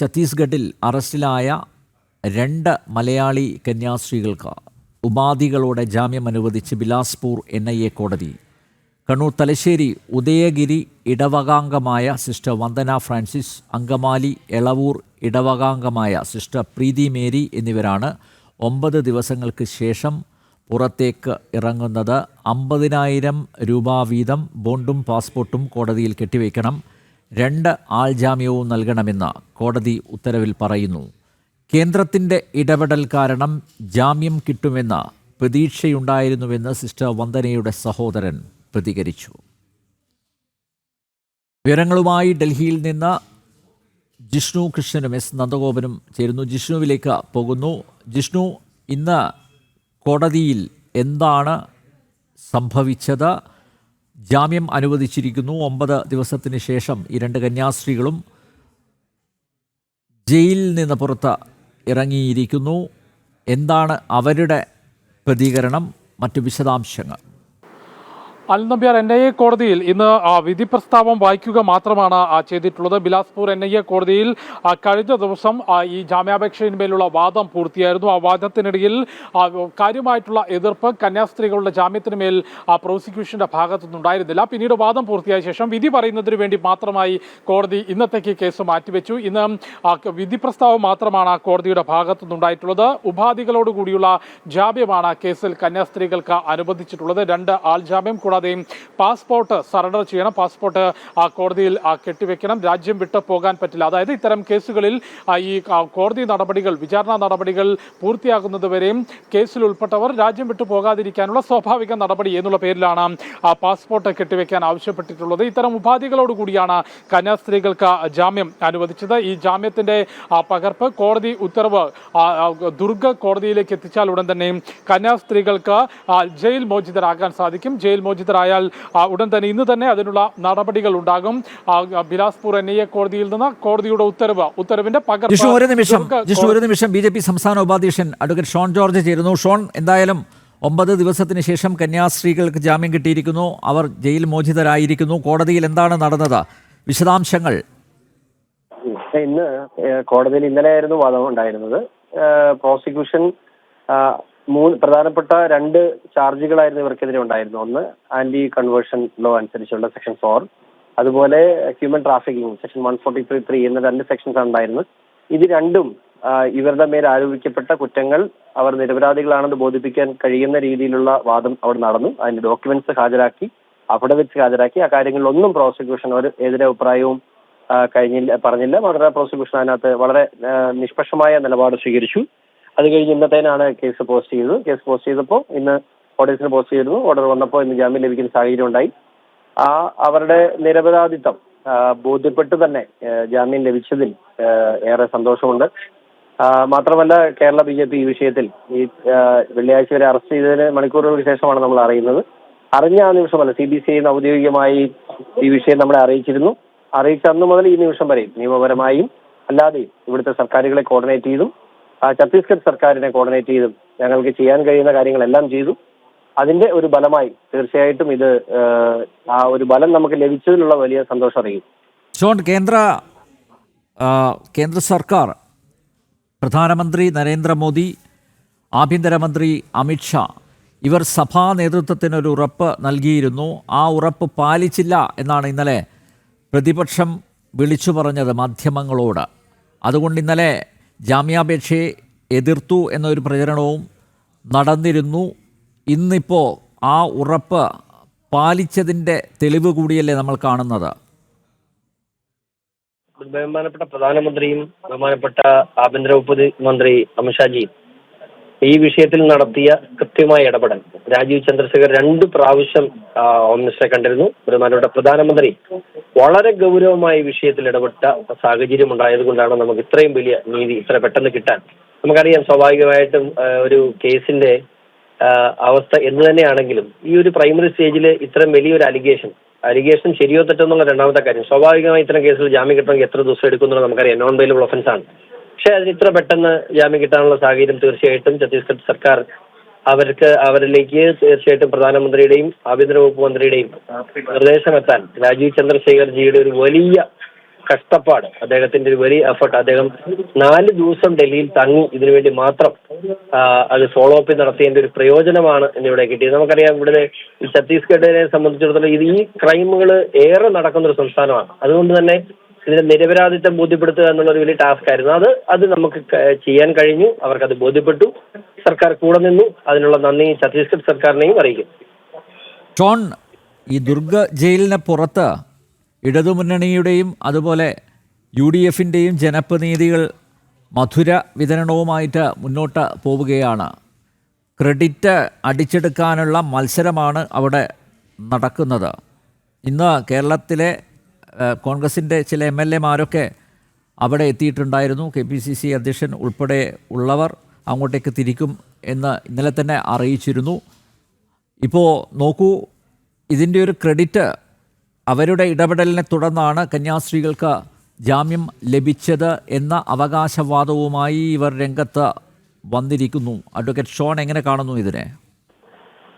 ഛത്തീസ്ഗഡിൽ അറസ്റ്റിലായ രണ്ട് മലയാളി കന്യാസ്ത്രീകൾക്ക് ഉപാധികളോടെ ജാമ്യം അനുവദിച്ച് ബിലാസ്പൂർ എൻ ഐ എ കോടതി. കണ്ണൂർ തലശ്ശേരി ഉദയഗിരി ഇടവകാംഗമായ സിസ്റ്റർ വന്ദന ഫ്രാൻസിസ് അങ്കമാലി എളവൂർ ഇടവകാംഗമായ സിസ്റ്റർ പ്രീതി മേരി എന്നിവരാണ് ഒമ്പത് ദിവസങ്ങൾക്ക് ശേഷം പുറത്തേക്ക് ഇറങ്ങുന്നത്. അമ്പതിനായിരം രൂപ വീതം ബോണ്ടും പാസ്പോർട്ടും കോടതിയിൽ കെട്ടിവയ്ക്കണം. രണ്ട് ആൾജാമ്യവും നൽകണമെന്ന് കോടതി ഉത്തരവിൽ പറയുന്നു. കേന്ദ്രത്തിന്റെ ഇടപെടൽ കാരണം ജാമ്യം കിട്ടുമെന്ന പ്രതീക്ഷയുണ്ടായിരുന്നുവെന്ന് സിസ്റ്റർ വന്ദനയുടെ സഹോദരൻ പ്രതികരിച്ചു. വിവരങ്ങളുമായി ഡൽഹിയിൽ നിന്ന് ജിഷ്ണു കൃഷ്ണനും എസ് നന്ദഗോപനും ചേരുന്നു. ജിഷ്ണുവിലേക്ക് പോകുന്നു. ജിഷ്ണു ഇന്ന് കോടതിയിൽ എന്താണ് സംഭവിച്ചത്? ജാമ്യം അനുവദിച്ചിരിക്കുന്നു. ഒമ്പത് ദിവസത്തിന് ശേഷം ഈ രണ്ട് കന്യാസ്ത്രീകളും ജയിലിൽ നിന്ന് പുറത്ത് ഇറങ്ങിയിരിക്കുന്നു. എന്താണ് അവരുടെ പ്രതികരണം? മറ്റു വിശദാംശങ്ങൾ. അൽ നമ്പ്യാർ എൻ ഐ എ കോടതിയിൽ ഇന്ന് വിധി പ്രസ്താവം വായിക്കുക മാത്രമാണ് ചെയ്തിട്ടുള്ളത്. ബിലാസ്പൂർ എൻ ഐ എ കോടതിയിൽ കഴിഞ്ഞ ദിവസം ഈ ജാമ്യാപേക്ഷയിന്മേലുള്ള വാദം പൂർത്തിയായിരുന്നു. ആ വാദത്തിനിടയിൽ കാര്യമായിട്ടുള്ള എതിർപ്പ് കന്യാസ്ത്രീകളുടെ ജാമ്യത്തിന് മേൽ പ്രോസിക്യൂഷന്റെ ഭാഗത്തുനിന്നുണ്ടായിരുന്നില്ല. പിന്നീട് വാദം പൂർത്തിയായ ശേഷം വിധി പറയുന്നതിന് വേണ്ടി മാത്രമായി കോടതി ഇന്നത്തേക്ക് കേസ് മാറ്റിവെച്ചു. ഇന്ന് വിധി പ്രസ്താവം മാത്രമാണ് കോടതിയുടെ ഭാഗത്തുനിന്നുണ്ടായിട്ടുള്ളത്. ഉപാധികളോടുകൂടിയുള്ള ഉപാധികളോട് കൂടിയുള്ള ജാമ്യമാണ് കേസിൽ കന്യാസ്ത്രീകൾക്ക് അനുവദിച്ചിട്ടുള്ളത്. രണ്ട് ആൾ ജാമ്യം കൂടാതെ പാസ്പോർട്ട് സറണ്ടർ ചെയ്യണം. പാസ്പോർട്ട് കോടതിയിൽ കെട്ടിവെക്കണം. രാജ്യം വിട്ടു പോകാൻ പറ്റില്ല. അതായത് ഇത്തരം കേസുകളിൽ ഈ കോടതി നടപടികൾ വിചാരണ നടപടികൾ പൂർത്തിയാകുന്നതുവരെയും കേസിൽ ഉൾപ്പെട്ടവർ രാജ്യം വിട്ടു പോകാതിരിക്കാനുള്ള സ്വാഭാവിക നടപടി എന്നുള്ള പേരിലാണ് പാസ്പോർട്ട് കെട്ടിവെക്കാൻ ആവശ്യപ്പെട്ടിട്ടുള്ളത്. ഇത്തരം ഉപാധികളോട് കൂടിയാണ് കന്യാസ്ത്രീകൾക്ക് ജാമ്യം അനുവദിച്ചത്. ഈ ജാമ്യത്തിന്റെ പകർപ്പ് കോടതി ഉത്തരവ് ദുർഗ കോടതിയിലേക്ക് എത്തിച്ചാൽ ഉടൻ തന്നെ കന്യാസ്ത്രീകൾക്ക് ജയിൽ മോചിതരാകാൻ സാധിക്കും. ജയിൽ മോചിതരായാൽ ആ, ഉടൻ തന്നെ ഇന്ന് തന്നെ അതിനുള്ള നടപടികൾ ഉണ്ടാകും. ബിലാസ്പൂർ എൻ ഐ എ കോടതിയിൽ നിന്ന് കോടതിയുടെ ഉത്തരവ് ഉത്തരവിന്റെ ഒരു നിമിഷം. ഒരു നിമിഷം. ബി ജെ പി സംസ്ഥാന ഉപാധ്യക്ഷൻ അഡ്വക്കേറ്റ് ഷോൺ ജോർജ് ചേരുന്നു. ഷോൺ എന്തായാലും ഒമ്പത് ദിവസത്തിന് ശേഷം കന്യാസ്ത്രീകൾക്ക് ജാമ്യം കിട്ടിയിരിക്കുന്നു. അവർ ജയിൽ മോചിതരായിരിക്കുന്നു. കോടതിയിൽ എന്താണ് നടന്നത്? വിശദാംശങ്ങൾ. ഇന്ന് കോടതിയിൽ ഇന്നലെയായിരുന്നു വാദം ഉണ്ടായിരുന്നത് പ്രോസിക്യൂഷൻ മൂന്ന് പ്രധാനപ്പെട്ട രണ്ട് ചാർജുകളായിരുന്നു ഇവർക്കെതിരെ ഉണ്ടായിരുന്നു ഒന്ന് ആന്റി കൺവേർഷൻ ലോ അനുസരിച്ചുള്ള സെക്ഷൻ ഫോർ അതുപോലെ human trafficking section one forty three three എന്ന രണ്ട് സെക്ഷൻസ് ഉണ്ടായിരുന്നു ഇത് രണ്ടും ഇവരുടെ മേൽ ആരോപിക്കപ്പെട്ട കുറ്റങ്ങൾ അവർ നിരപരാധികളാണെന്ന് ബോധിപ്പിക്കാൻ കഴിയുന്ന രീതിയിലുള്ള വാദം അവിടെ നടന്നു. അതിന്റെ ഡോക്യുമെന്റ്സ് ഹാജരാക്കി അവിടെ വെച്ച് ഹാജരാക്കി. ആ കാര്യങ്ങളിലൊന്നും പ്രോസിക്യൂഷൻ അവർ എതിരെ അഭിപ്രായവും കഴിഞ്ഞില്ല പറഞ്ഞില്ല. വളരെ പ്രോസിക്യൂഷൻ അതിനകത്ത് വളരെ നിഷ്പക്ഷമായ നിലപാട് സ്വീകരിച്ചു. അത് കഴിഞ്ഞ് ഇന്നത്തേനാണ് കേസ് പോസ്റ്റ് ചെയ്തത്. കേസ് പോസ്റ്റ് ചെയ്തപ്പോൾ ഇന്ന് ഓർഡേഴ്സിന് പോസ്റ്റ് ചെയ്തിരുന്നു. ഓർഡർ വന്നപ്പോൾ ഇന്ന് ജാമ്യം ലഭിക്കുന്ന സാഹചര്യം ഉണ്ടായി. ആ അവരുടെ നിരപരാധിത്വം ബോധ്യപ്പെട്ട് തന്നെ ജാമ്യം ലഭിച്ചതിൽ ഏറെ സന്തോഷമുണ്ട്. മാത്രമല്ല കേരള ബി ജെ പി ഈ വിഷയത്തിൽ ഈ വെള്ളിയാഴ്ച വരെ അറസ്റ്റ് ചെയ്തതിന് മണിക്കൂറുകൾക്ക് ശേഷമാണ് നമ്മൾ അറിയുന്നത്. അറിഞ്ഞ ആ നിമിഷമല്ല സി ബി സി ഐ ഔദ്യോഗികമായി ഈ വിഷയം നമ്മളെ അറിയിച്ചിരുന്നു. അറിയിച്ച അന്ന് മുതൽ ഈ നിമിഷം വരെയും നിയമപരമായും അല്ലാതെയും ഇവിടുത്തെ സർക്കാരുകളെ കോർഡിനേറ്റ് ചെയ്തും ഛത്തീസ്ഗഡ് സർക്കാരിനെ കോർഡിനേറ്റ് ചെയ്തും ഞങ്ങൾക്ക് ചെയ്യാൻ കഴിയുന്ന കാര്യങ്ങളെല്ലാം ചെയ്തു. അതിന്റെ ഒരു ബലമായി തീർച്ചയായിട്ടും ഇത് ആ, ഒരു ബലം നമുക്ക് ലഭിച്ചതിലുള്ള വലിയ സന്തോഷം അറിയും. ഷോൺ കേന്ദ്ര കേന്ദ്ര സർക്കാർ പ്രധാനമന്ത്രി നരേന്ദ്രമോദി ആഭ്യന്തരമന്ത്രി അമിത്ഷാ ഇവർ സഭാ നേതൃത്വത്തിന് ഒരു ഉറപ്പ് നൽകിയിരുന്നു. ആ ഉറപ്പ് പാലിച്ചില്ല എന്നാണ് ഇന്നലെ പ്രതിപക്ഷം വിളിച്ചു പറഞ്ഞത് മാധ്യമങ്ങളോട്. അതുകൊണ്ട് ഇന്നലെ ജാമ്യാപേക്ഷയെ എതിർത്തു എന്നൊരു പ്രചരണവും നടന്നിരുന്നു. ഇന്നിപ്പോൾ ആ ഉറപ്പ് പാലിച്ചതിന്റെ തെളിവ് കൂടിയല്ലേ നമ്മൾ കാണുന്നത്? ബഹുമാനപ്പെട്ട പ്രധാനമന്ത്രിയും ബഹുമാനപ്പെട്ട ആഭ്യന്തര വകുപ്പ് മന്ത്രി അമിത്ഷാജിയും ഈ വിഷയത്തിൽ നടത്തിയ കൃത്യമായ ഇടപെടൽ രാജീവ് ചന്ദ്രശേഖർ രണ്ട് പ്രാവശ്യം മിനിസ്റ്ററെ കണ്ടിരുന്നു. ബഹുമാനപ്പെട്ട പ്രധാനമന്ത്രി വളരെ ഗൗരവമായ വിഷയത്തിൽ ഇടപെട്ട സാഹചര്യം ഉണ്ടായതുകൊണ്ടാണ് നമുക്ക് ഇത്രയും വലിയ നീതി ഇത്ര പെട്ടെന്ന് കിട്ടാൻ. നമുക്കറിയാം സ്വാഭാവികമായിട്ടും ഒരു കേസിന്റെ അവസ്ഥ എന്ന് തന്നെയാണെങ്കിലും ഈ ഒരു പ്രൈമറി സ്റ്റേജിൽ ഇത്രയും വലിയൊരു അലിഗേഷൻ അലിഗേഷൻ ശരിയോ തെറ്റോ എന്നുള്ള രണ്ടാമത്തെ കാര്യം. സ്വാഭാവികമായി ഇത്തരം കേസിൽ ജാമ്യം കിട്ടണമെങ്കിൽ എത്ര ദിവസം എടുക്കുന്നുള്ളത് നമുക്കറിയാം. നോൺ ബെയിലബിൾ ഒഫൻസ് ആണ്. പക്ഷേ അതിന് ഇത്ര പെട്ടെന്ന് ജാമ്യം കിട്ടാനുള്ള സാഹചര്യം തീർച്ചയായിട്ടും ഛത്തീസ്ഗഡ് സർക്കാർ അവർക്ക് അവരിലേക്ക് തീർച്ചയായിട്ടും പ്രധാനമന്ത്രിയുടെയും ആഭ്യന്തര വകുപ്പ് മന്ത്രിയുടെയും നിർദ്ദേശമെത്താൻ രാജീവ് ചന്ദ്രശേഖർ ജിയുടെ ഒരു വലിയ കഷ്ടപ്പാട് അദ്ദേഹത്തിന്റെ ഒരു വലിയ എഫർട്ട് അദ്ദേഹം നാല് ദിവസം ഡൽഹിയിൽ തങ്ങി. ഇതിനുവേണ്ടി മാത്രം അത് ഫോളോ അപ്പ് നടത്തിയതിന്റെ ഒരു പ്രയോജനമാണ് ഇന്നിവിടെ കിട്ടിയത്. നമുക്കറിയാം ഇവിടെ ഈ ഛത്തീസ്ഗഡിനെ സംബന്ധിച്ചിടത്തോളം ഇത് ഈ ക്രൈമുകൾ ഏറെ നടക്കുന്ന ഒരു സംസ്ഥാനമാണ്. അതുകൊണ്ട് തന്നെ ഇതിന്റെ നിരപരാധിത്വം ബോധ്യപ്പെടുത്തുക എന്നുള്ള ഒരു വലിയ ടാസ്ക് ആയിരുന്നു അത് അത് നമുക്ക് ചെയ്യാൻ കഴിഞ്ഞു. അവർക്കത് ബോധ്യപ്പെട്ടു. സർക്കാർ കൂടെ നിന്നു. അതിനുള്ള നന്ദി ഛത്തീസ്ഗഡ് സർക്കാരിനെയും അറിയിക്കും. ജോൺ ഈ ദുർഗ ജയിലിന് പുറത്ത് ഇടതുമുന്നണിയുടെയും അതുപോലെ യു ഡി എഫിന്റെയും ജനപ്രതിനിധികൾ മധുര വിതരണവുമായിട്ട് മുന്നോട്ട് പോവുകയാണ്. ക്രെഡിറ്റ് അടിച്ചെടുക്കാനുള്ള മത്സരമാണ് അവിടെ നടക്കുന്നത്. ഇന്ന് കേരളത്തിലെ കോൺഗ്രസിന്റെ ചില എം എൽ എമാരൊക്കെ അവിടെ എത്തിയിട്ടുണ്ടായിരുന്നു. കെ പി സി സി അധ്യക്ഷൻ ഉൾപ്പെടെ ഉള്ളവർ അങ്ങോട്ടേക്ക് തിരിക്കും എന്ന് ഇന്നലെ തന്നെ അറിയിച്ചിരുന്നു. ഇപ്പോൾ നോക്കൂ ഇതിന്റെ ഒരു ക്രെഡിറ്റ് അവരുടെ ഇടപെടലിനെ തുടർന്നാണ് കന്യാസ്ത്രീകൾക്ക് ജാമ്യം ലഭിച്ചത് എന്ന അവകാശവാദവുമായി ഇവർ രംഗത്ത് വന്നിരിക്കുന്നു. അഡ്വക്കേറ്റ് ഷോൺ എങ്ങനെ കാണുന്നു ഇതിനെ?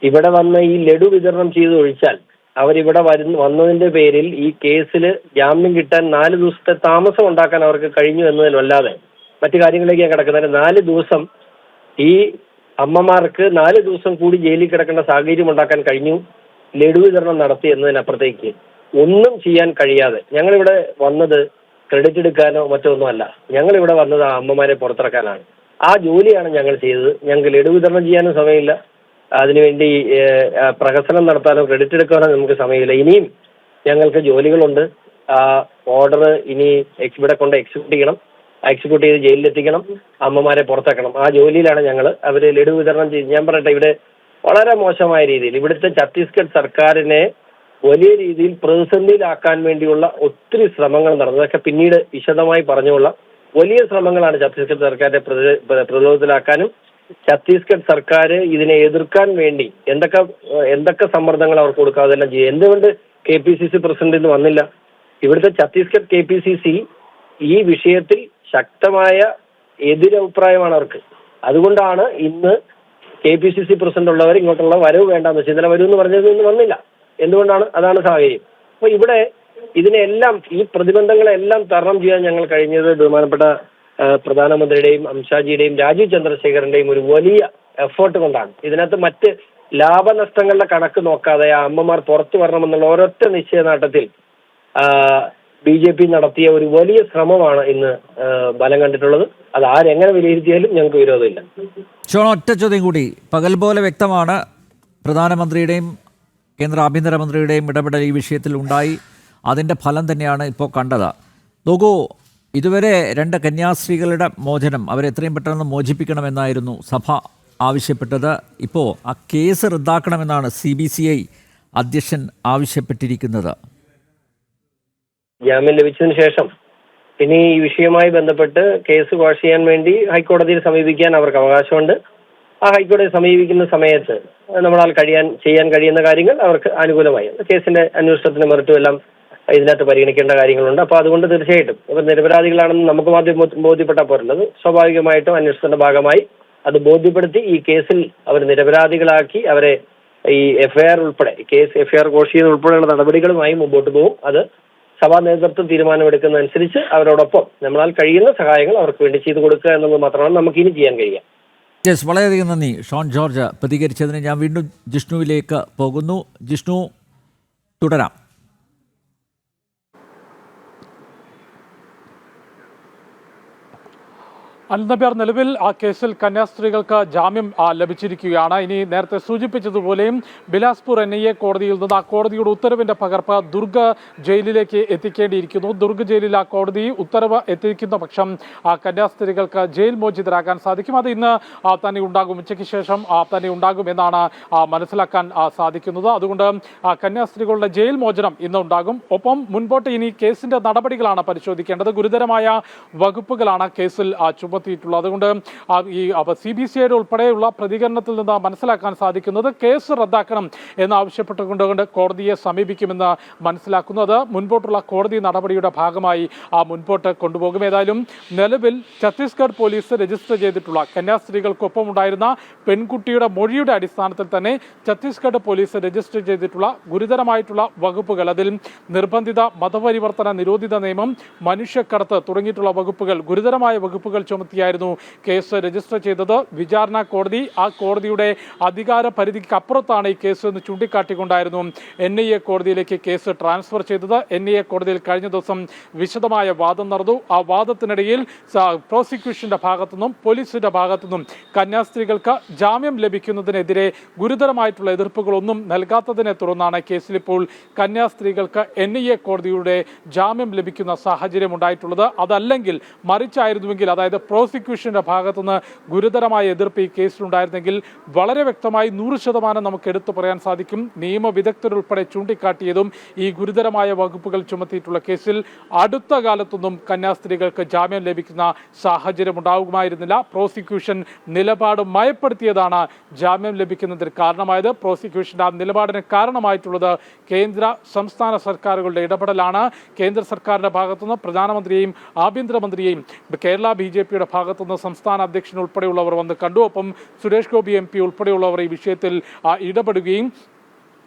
ഇവിടെ വന്ന് ഈ ലഡു വിതരണം ചെയ്ത് ഒഴിച്ചാൽ അവരിവിടെ വരുന്ന വന്നതിന്റെ പേരിൽ ഈ കേസിൽ ജാമ്യം കിട്ടാൻ നാല് ദിവസത്തെ താമസം ഉണ്ടാക്കാൻ അവർക്ക് കഴിഞ്ഞു എന്നതിലല്ലാതെ മറ്റു കാര്യങ്ങളിലേക്ക് ഞാൻ കിടക്കുന്നത് നാല് ദിവസം ഈ അമ്മമാർക്ക് നാല് ദിവസം കൂടി ജയിലിൽ കിടക്കേണ്ട സാഹചര്യം ഉണ്ടാക്കാൻ കഴിഞ്ഞു ലഡു വിതരണം നടത്തി എന്നതിനപ്പുറത്തേക്ക് ഒന്നും ചെയ്യാൻ കഴിയാതെ ഞങ്ങളിവിടെ വന്നത് ക്രെഡിറ്റ് എടുക്കാനോ മറ്റോ ഒന്നുമല്ല ഞങ്ങളിവിടെ വന്നത് ആ അമ്മമാരെ പുറത്തിറക്കാനാണ്. ആ ജോലിയാണ് ഞങ്ങൾ ചെയ്തത്. ഞങ്ങൾക്ക് ലഡു വിതരണം ചെയ്യാനും സമയമില്ല. അതിനുവേണ്ടി പ്രഹസനം നടത്താനോ ക്രെഡിറ്റ് എടുക്കാനോ നമുക്ക് സമയമില്ല. ഇനിയും ഞങ്ങൾക്ക് ജോലികളുണ്ട്. ആ ഓർഡർ ഇനി ഇവിടെ കൊണ്ട് എക്സിക്യൂട്ട് ചെയ്യണം. എക്സിക്യൂട്ട് ചെയ്ത് ജയിലിലെത്തിക്കണം. അമ്മമാരെ പുറത്താക്കണം. ആ ജോലിയിലാണ് ഞങ്ങൾ അവർ ലഡു വിതരണം ചെയ്ത് ഞാൻ പറയട്ടെ ഇവിടെ വളരെ മോശമായ രീതിയിൽ ഇവിടുത്തെ ഛത്തീസ്ഗഡ് സർക്കാരിനെ വലിയ രീതിയിൽ പ്രതിസന്ധിയിലാക്കാൻ വേണ്ടിയുള്ള ഒത്തിരി ശ്രമങ്ങൾ നടന്നു. അതൊക്കെ പിന്നീട് വിശദമായി പറഞ്ഞുള്ള വലിയ ശ്രമങ്ങളാണ് ഛത്തീസ്ഗഡ് സർക്കാരിനെ പ്രതി- പ്രതിരോധത്തിലാക്കാനും ഛത്തീസ്ഗഡ് സർക്കാർ ഇതിനെ എതിർക്കാൻ വേണ്ടി എന്തൊക്കെ എന്തൊക്കെ സമ്മർദ്ദങ്ങൾ അവർക്ക് കൊടുക്കുക അതെല്ലാം എന്തുകൊണ്ട് K P C C president ഇന്ന് വന്നില്ല? ഇവിടുത്തെ Chhattisgarh K P C C ഈ വിഷയത്തിൽ ശക്തമായ എതിരഭിപ്രായമാണ് അവർക്ക്. അതുകൊണ്ടാണ് ഇന്ന് K P C C president ഉള്ളവർ ഇങ്ങോട്ടുള്ള വരവ് വേണ്ടെന്ന് വെച്ചാൽ ഇന്നലെ വരൂ എന്ന് പറഞ്ഞത് ഇന്ന് വന്നില്ല. എന്തുകൊണ്ടാണ്? അതാണ് സാഹചര്യം. അപ്പൊ ഇവിടെ ഇതിനെല്ലാം ഈ പ്രതിബന്ധങ്ങളെല്ലാം തരണം ചെയ്യാൻ ഞങ്ങൾ കഴിഞ്ഞത് ബഹുമാനപ്പെട്ട പ്രധാനമന്ത്രിയുടെയും അംഷാജിയുടെയും രാജീവ് ചന്ദ്രശേഖരന്റെയും ഒരു വലിയ എഫേർട്ട് കൊണ്ടാണ്. ഇതിനകത്ത് മറ്റ് ലാഭനഷ്ടങ്ങളുടെ കണക്ക് നോക്കാതെ ആ അമ്മമാർ പുറത്തു വരണമെന്നുള്ള ഒരൊറ്റ നിശ്ചയനാട്ടത്തിൽ ബി ജെ പി നടത്തിയ ഒരു വലിയ ശ്രമമാണ് ഇന്ന് ബലം കണ്ടിട്ടുള്ളത്. അത് ആരെങ്ങനെ വിലയിരുത്തിയാലും ഞങ്ങൾക്ക് വിരോധമില്ല. ഷോൺ ഒറ്റ ചോദ്യം കൂടി. പകൽ പോലെ വ്യക്തമാണ് പ്രധാനമന്ത്രിയുടെയും കേന്ദ്ര ആഭ്യന്തരമന്ത്രിയുടെയും ഇടപെടൽ ഈ വിഷയത്തിൽ ഉണ്ടായി. അതിന്റെ ഫലം തന്നെയാണ് ഇപ്പോൾ കണ്ടത്. നോക്കൂ ഇതുവരെ രണ്ട് കന്യാസ്ത്രീകളുടെ മോചനം അവരെ എത്രയും പെട്ടെന്ന് മോചിപ്പിക്കണമെന്നായിരുന്നു സഭ ആവശ്യപ്പെട്ടത്. ഇപ്പോൾ ആ കേസ് റദ്ദാക്കണമെന്നാണ് സി ബി സി ഐ അധ്യക്ഷൻ ആവശ്യപ്പെട്ടിരിക്കുന്നത്. ജാമ്യം ലഭിച്ചതിന് ശേഷം ഇനി ഈ വിഷയവുമായി ബന്ധപ്പെട്ട് കേസ് വാഷ് ചെയ്യാൻ വേണ്ടി ഹൈക്കോടതിയിൽ സമീപിക്കാൻ അവർക്ക് അവകാശമുണ്ട്. ആ ഹൈക്കോടതിയെ സമീപിക്കുന്ന സമയത്ത് നമ്മളാൽ കഴിയാൻ ചെയ്യാൻ കഴിയുന്ന കാര്യങ്ങൾ അവർക്ക് അനുകൂലമായി. കേസിന്റെ അന്വേഷണത്തിന് മെറിറ്റും എല്ലാം ഇതിനകത്ത് പരിഗണിക്കേണ്ട കാര്യങ്ങളുണ്ട്. അപ്പോൾ അതുകൊണ്ട് തീർച്ചയായിട്ടും ഇപ്പൊ നിരപരാധികളാണെന്ന് നമുക്ക് ആദ്യം ബോധ്യ- ബോധ്യപ്പെട്ടാൽ പോരുന്നത് സ്വാഭാവികമായിട്ടും അന്വേഷണത്തിന്റെ ഭാഗമായി അത് ബോധ്യപ്പെടുത്തി ഈ കേസിൽ അവർ നിരപരാധികളാക്കി അവരെ ഈ എഫ്ഐആർ ഉൾപ്പെടെ കേസ് എഫ്ഐആർ ചെയ്യുന്ന ഉൾപ്പെടെയുള്ള നടപടികളുമായി മുമ്പോട്ട് പോകും അത് സഭാ നേതൃത്വം തീരുമാനമെടുക്കുന്നതനുസരിച്ച് അവരോടൊപ്പം നമ്മളാൽ കഴിയുന്ന സഹായങ്ങൾ അവർക്ക് വേണ്ടി ചെയ്തു കൊടുക്കുക എന്നുള്ളത് മാത്രമാണ് നമുക്ക് ഇനി ചെയ്യാൻ കഴിയുക. യെസ് വളരെയധികം നന്ദി. ഷോൺ ജോർജ് പ്രതികരിച്ചതിന് ഞാൻ വീണ്ടും ജിഷ്ണുവിലേക്ക് പോകുന്നു. ജിഷ്ണു തുടരാം. അനന്തബിയാർ നിലവിൽ ആ കേസിൽ കന്യാസ്ത്രീകൾക്ക് ജാമ്യം ലഭിച്ചിരിക്കുകയാണ്. ഇനി നേരത്തെ സൂചിപ്പിച്ചതുപോലെയും ബിലാസ്പൂർ എൻ ഐ എ കോടതിയിൽ നിന്ന് ആ കോടതിയുടെ ഉത്തരവിന്റെ പകർപ്പ് ദുർഗ ജയിലിലേക്ക് എത്തിക്കേണ്ടിയിരിക്കുന്നു. ദുർഗ് ജയിലിൽ ആ കോടതി ഉത്തരവ് എത്തിക്കുന്ന പക്ഷം ആ കന്യാസ്ത്രീകൾക്ക് ജയിൽ മോചിതരാകാൻ സാധിക്കും. അത് ഇന്ന് തന്നെ ഉണ്ടാകും. ഉച്ചയ്ക്ക് ശേഷം തന്നെ ഉണ്ടാകും എന്നാണ് മനസ്സിലാക്കാൻ സാധിക്കുന്നത്. അതുകൊണ്ട് കന്യാസ്ത്രീകളുടെ ജയിൽ മോചനം ഇന്ന് ഉണ്ടാകും. ഒപ്പം മുൻപോട്ട് ഇനി കേസിന്റെ നടപടികളാണ് പരിശോധിക്കേണ്ടത്. ഗുരുതരമായ വകുപ്പുകളാണ് കേസിൽ ചുമത്തുന്നത് ചുമത്തിയിട്ടുള്ളത് അതുകൊണ്ട് ഈ സി ബി സി ഐയുടെ ഉൾപ്പെടെയുള്ള പ്രതികരണത്തിൽ നിന്ന് മനസ്സിലാക്കാൻ സാധിക്കുന്നത് കേസ് റദ്ദാക്കണം എന്നാവശ്യപ്പെട്ടുകൊണ്ട് കൊണ്ട് കോടതിയെ സമീപിക്കുമെന്ന് മനസ്സിലാക്കുന്നു. അത് മുൻപോട്ടുള്ള കോടതി നടപടിയുടെ ഭാഗമായി ആ മുൻപോട്ട് കൊണ്ടുപോകും. ഏതായാലും നിലവിൽ ഛത്തീസ്ഗഡ് പോലീസ് രജിസ്റ്റർ ചെയ്തിട്ടുള്ള കന്യാസ്ത്രീകൾക്കൊപ്പം ഉണ്ടായിരുന്ന പെൺകുട്ടിയുടെ മൊഴിയുടെ അടിസ്ഥാനത്തിൽ തന്നെ ഛത്തീസ്ഗഡ് പോലീസ് രജിസ്റ്റർ ചെയ്തിട്ടുള്ള ഗുരുതരമായിട്ടുള്ള വകുപ്പുകൾ അതിൽ നിർബന്ധിത മതപരിവർത്തന നിരോധിത നിയമം മനുഷ്യക്കടത്ത് തുടങ്ങിയിട്ടുള്ള വകുപ്പുകൾ ഗുരുതരമായ വകുപ്പുകൾ ചുമത്തിയായിരുന്നു കേസ് രജിസ്റ്റർ ചെയ്തത്. വിചാരണ കോടതി ആ കോടതിയുടെ അധികാര പരിധിക്ക് അപ്പുറത്താണ് ഈ കേസ് എന്ന് ചൂണ്ടിക്കാട്ടിക്കൊണ്ടായിരുന്നു എൻ ഐ എ കോടതിയിലേക്ക് കേസ് ട്രാൻസ്ഫർ ചെയ്തത്. എൻ ഐ എ കോടതിയിൽ കഴിഞ്ഞ ദിവസം വിശദമായ വാദം നടന്നു. ആ വാദത്തിനിടയിൽ പ്രോസിക്യൂഷന്റെ ഭാഗത്തുനിന്നും പോലീസിന്റെ ഭാഗത്തുനിന്നും കന്യാസ്ത്രീകൾക്ക് ജാമ്യം ലഭിക്കുന്നതിനെതിരെ ഗുരുതരമായിട്ടുള്ള എതിർപ്പുകളൊന്നും നൽകാത്തതിനെ തുടർന്നാണ് കേസിൽ ഇപ്പോൾ കന്യാസ്ത്രീകൾക്ക് എൻ ഐ എ കോടതിയുടെ ജാമ്യം ലഭിക്കുന്ന സാഹചര്യം ഉണ്ടായിട്ടുള്ളത്. അതല്ലെങ്കിൽ മറിച്ചായിരുന്നുവെങ്കിൽ അതായത് പ്രോസിക്യൂഷന്റെ ഭാഗത്തുനിന്ന് ഗുരുതരമായ എതിർപ്പ് ഈ കേസിലുണ്ടായിരുന്നെങ്കിൽ വളരെ വ്യക്തമായി നൂറ് ശതമാനം നമുക്ക് എടുത്തു പറയാൻ സാധിക്കും. നിയമവിദഗ്ധരുൾപ്പെടെ ചൂണ്ടിക്കാട്ടിയതും ഈ ഗുരുതരമായ വകുപ്പുകൾ ചുമത്തിയിട്ടുള്ള കേസിൽ അടുത്ത കാലത്തൊന്നും കന്യാസ്ത്രീകൾക്ക് ജാമ്യം ലഭിക്കുന്ന സാഹചര്യം ഉണ്ടാകുമായിരുന്നില്ല. പ്രോസിക്യൂഷൻ നിലപാട് മയപ്പെടുത്തിയതാണ് ജാമ്യം ലഭിക്കുന്നതിന് കാരണമായത്. പ്രോസിക്യൂഷന്റെ ആ നിലപാടിന് കാരണമായിട്ടുള്ളത് കേന്ദ്ര സംസ്ഥാന സർക്കാരുകളുടെ ഇടപെടലാണ്. കേന്ദ്ര സർക്കാരിന്റെ ഭാഗത്തുനിന്ന് പ്രധാനമന്ത്രിയെയും ആഭ്യന്തരമന്ത്രിയെയും കേരള ബി ജെ പിയുടെ ഭാഗത്തുനിന്ന് സംസ്ഥാന അധ്യക്ഷൻ ഉൾപ്പെടെയുള്ളവർ വന്ന് കണ്ടു. ഒപ്പം സുരേഷ് ഗോപി എം പി ഉൾപ്പെടെയുള്ളവർ ഈ വിഷയത്തിൽ ഇടപെടുകയും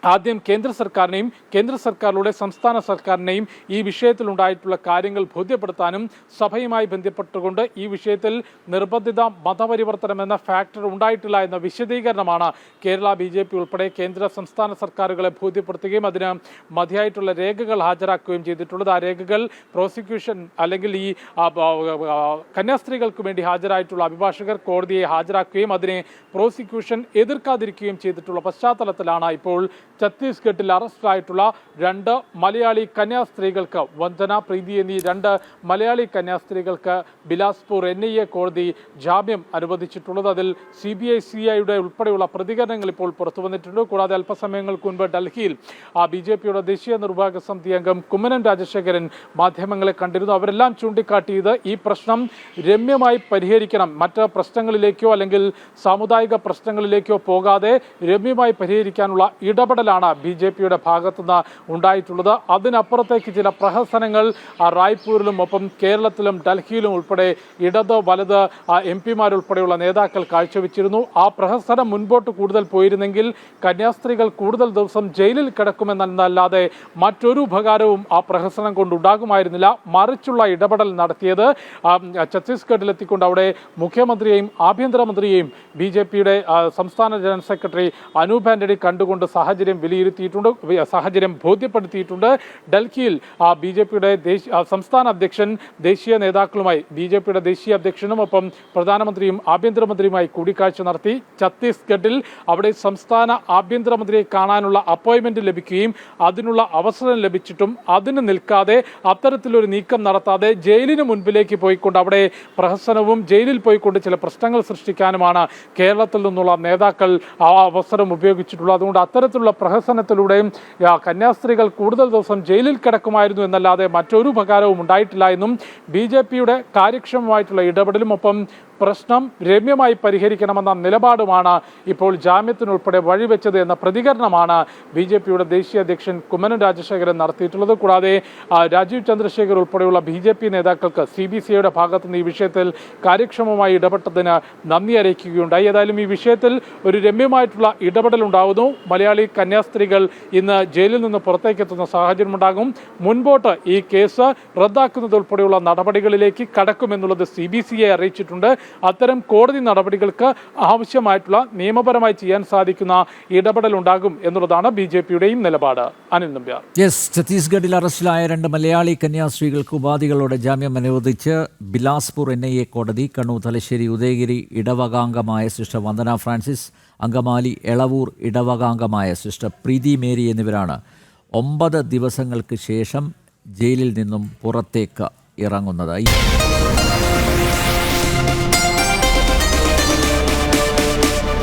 ആദ്യം കേന്ദ്ര സർക്കാരിനെയും കേന്ദ്ര സർക്കാരിലൂടെ സംസ്ഥാന സർക്കാരിനെയും ഈ വിഷയത്തിൽ ഉണ്ടായിട്ടുള്ള കാര്യങ്ങൾ ബോധ്യപ്പെടുത്താനും സഭയുമായി ബന്ധപ്പെട്ടുകൊണ്ട് ഈ വിഷയത്തിൽ നിർബന്ധിത മതപരിവർത്തനം എന്ന ഫാക്ടർ ഉണ്ടായിട്ടില്ല എന്ന വിശദീകരണമാണ് കേരള ബി ഉൾപ്പെടെ കേന്ദ്ര സംസ്ഥാന സർക്കാരുകളെ ബോധ്യപ്പെടുത്തുകയും അതിന് മതിയായിട്ടുള്ള രേഖകൾ ഹാജരാക്കുകയും ചെയ്തിട്ടുള്ളത്. ആ രേഖകൾ പ്രോസിക്യൂഷൻ അല്ലെങ്കിൽ ഈ കന്യാസ്ത്രീകൾക്ക് വേണ്ടി ഹാജരായിട്ടുള്ള അഭിഭാഷകർ കോടതിയെ ഹാജരാക്കുകയും അതിനെ പ്രോസിക്യൂഷൻ എതിർക്കാതിരിക്കുകയും ചെയ്തിട്ടുള്ള പശ്ചാത്തലത്തിലാണ് ഇപ്പോൾ ഛത്തീസ്ഗഡിൽ അറസ്റ്റിലായിട്ടുള്ള രണ്ട് മലയാളി കന്യാസ്ത്രീകൾക്ക് വഞ്ചന പ്രീതി എന്നീ രണ്ട് മലയാളി കന്യാസ്ത്രീകൾക്ക് ബിലാസ്പൂർ എൻ ഐ എ കോടതി ജാമ്യം അനുവദിച്ചിട്ടുള്ളത്. അതിൽ സി ബി ഐ സി ഐയുടെ ഉൾപ്പെടെയുള്ള പ്രതികരണങ്ങൾ ഇപ്പോൾ പുറത്തു വന്നിട്ടുണ്ട്. കൂടാതെ അല്പസമയങ്ങൾക്ക് മുൻപ് ഡൽഹിയിൽ ആ ബി ജെ പിയുടെ ദേശീയ നിർവാഹക സമിതി അംഗം കുമ്മനം രാജശേഖരൻ മാധ്യമങ്ങളെ കണ്ടിരുന്നു. അവരെല്ലാം ചൂണ്ടിക്കാട്ടിയത് ഈ പ്രശ്നം രമ്യമായി പരിഹരിക്കണം. മറ്റ് പ്രശ്നങ്ങളിലേക്കോ അല്ലെങ്കിൽ സാമുദായിക പ്രശ്നങ്ങളിലേക്കോ പോകാതെ രമ്യമായി പരിഹരിക്കാനുള്ള ഇടപെടലാണ് ബി ജെ പിയുടെ ഭാഗത്തുനിന്ന് ഉണ്ടായിട്ടുള്ളത്. അതിനപ്പുറത്തേക്ക് ചില പ്രഹസനങ്ങൾ റായ്പൂരിലും ഒപ്പം കേരളത്തിലും ഡൽഹിയിലും ഉൾപ്പെടെ ഇടത് വലത് എം പിമാരുൾപ്പെടെയുള്ള നേതാക്കൾ കാഴ്ചവെച്ചിരുന്നു. ആ പ്രഹസനം മുൻപോട്ട് കൂടുതൽ പോയിരുന്നെങ്കിൽ കന്യാസ്ത്രീകൾ കൂടുതൽ ദിവസം ജയിലിൽ കിടക്കുമെന്നല്ലാതെ മറ്റൊരു ഉപകാരവും ആ പ്രഹസനം കൊണ്ടുണ്ടാകുമായിരുന്നില്ല. മറിച്ചുള്ള ഇടപെടൽ നടത്തിയത് ഛത്തീസ്ഗഡിലെത്തിക്കൊണ്ട് അവിടെ മുഖ്യമന്ത്രിയെയും ആഭ്യന്തരമന്ത്രിയെയും ബി ജെ പിയുടെ സംസ്ഥാന ജനറൽ സെക്രട്ടറി അനൂപ് ആന്റണി കണ്ടുകൊണ്ട് സാഹചര്യം വിലയിരുത്തിയിട്ടുണ്ട് വി- സാഹചര്യം ബോധ്യപ്പെടുത്തിയിട്ടുണ്ട്. ഡൽഹിയിൽ ബി ജെ പിയുടെ സംസ്ഥാന അധ്യക്ഷൻ ദേശീയ നേതാക്കളുമായി ബി ജെ പിയുടെ ദേശീയ അധ്യക്ഷനും ഒപ്പം പ്രധാനമന്ത്രിയും ആഭ്യന്തരമന്ത്രിയുമായി കൂടിക്കാഴ്ച നടത്തി. ഛത്തീസ്ഗഡിൽ അവിടെ സംസ്ഥാന ആഭ്യന്തരമന്ത്രിയെ കാണാനുള്ള അപ്പോയിന്റ്മെന്റ് ലഭിക്കുകയും അതിനുള്ള അവസരം ലഭിച്ചിട്ടും അതിന് നിൽക്കാതെ അത്തരത്തിലൊരു നീക്കം നടത്താതെ ജയിലിന് മുൻപിലേക്ക് പോയിക്കൊണ്ട് അവിടെ പ്രഹസനവും ജയിലിൽ പോയിക്കൊണ്ട് ചില പ്രശ്നങ്ങൾ സൃഷ്ടിക്കാനുമാണ് കേരളത്തിൽ നിന്നുള്ള നേതാക്കൾ ആ അവസരം ഉപയോഗിച്ചിട്ടുള്ളത്. അതുകൊണ്ട് അത്തരത്തിലുള്ള പ്രഹസനത്തിലൂടെയും കന്യാസ്ത്രീകൾ കൂടുതൽ ദിവസം ജയിലിൽ കിടക്കുമായിരുന്നു എന്നല്ലാതെ മറ്റൊരു ഉപകാരവും ഉണ്ടായിട്ടില്ല എന്നും ബി ജെ പിയുടെ കാര്യക്ഷമമായിട്ടുള്ള ഇടപെടലും ഒപ്പം പ്രശ്നം രമ്യമായി പരിഹരിക്കണമെന്ന നിലപാടുമാണ് ഇപ്പോൾ ജാമ്യത്തിനുൾപ്പെടെ വഴിവെച്ചത് എന്ന പ്രതികരണമാണ് ബി ജെ പിയുടെ ദേശീയ അധ്യക്ഷൻ കുമ്മനം രാജശേഖരൻ നടത്തിയിട്ടുള്ളത്. കൂടാതെ രാജീവ് ചന്ദ്രശേഖർ ഉൾപ്പെടെയുള്ള ബി ജെ പി നേതാക്കൾക്ക് സി ബി സി ഐയുടെ ഭാഗത്തുനിന്ന് ഈ വിഷയത്തിൽ കാര്യക്ഷമമായി ഇടപെട്ടതിന് നന്ദി അറിയിക്കുകയുണ്ടായി. ഏതായാലും ഈ വിഷയത്തിൽ ഒരു രമ്യമായിട്ടുള്ള ഇടപെടൽ ഉണ്ടാകുന്നു മലയാളി കന്യാസ്ത്രീകൾ ഇന്ന് ജയിലിൽ നിന്ന് പുറത്തേക്ക് എത്തുന്ന സാഹചര്യമുണ്ടാകും മുൻപോട്ട് ഈ കേസ് റദ്ദാക്കുന്നത് ഉൾപ്പെടെയുള്ള നടപടികളിലേക്ക് കടക്കുമെന്നുള്ളത് സി ബി സി ഐ അറിയിച്ചിട്ടുണ്ട്. അത്തരം കോടതി നടപടികൾക്ക് ആവശ്യമായിട്ടുള്ള നിയമപരമായി ചെയ്യാൻ സാധിക്കുന്ന ഇടപെടൽ ഉണ്ടാകും എന്നുള്ളതാണ് ബി ജെ പിയുടെയും നിലപാട്. അനിൽ നമ്പ്യാർ. യെസ് ഛത്തീസ്ഗഡിൽ അറസ്റ്റിലായ രണ്ട് മലയാളി കന്യാസ്ത്രീകൾക്ക് ഉപാധികളോടെ ജാമ്യം അനുവദിച്ച് ബിലാസ്പൂർ എൻ ഐ എ കോടതി കണ്ണൂർ തലശ്ശേരി ഉദയഗിരി ഇടവകാംഗമായ സിസ്റ്റർ വന്ദന ഫ്രാൻസിസ് അങ്കമാലി എളവൂർ ഇടവകാംഗമായ സിസ്റ്റർ പ്രീതി മേരി എന്നിവരാണ് ഒമ്പത് ദിവസങ്ങൾക്ക് ശേഷം ജയിലിൽ നിന്നും പുറത്തേക്ക് ഇറങ്ങുന്നത്.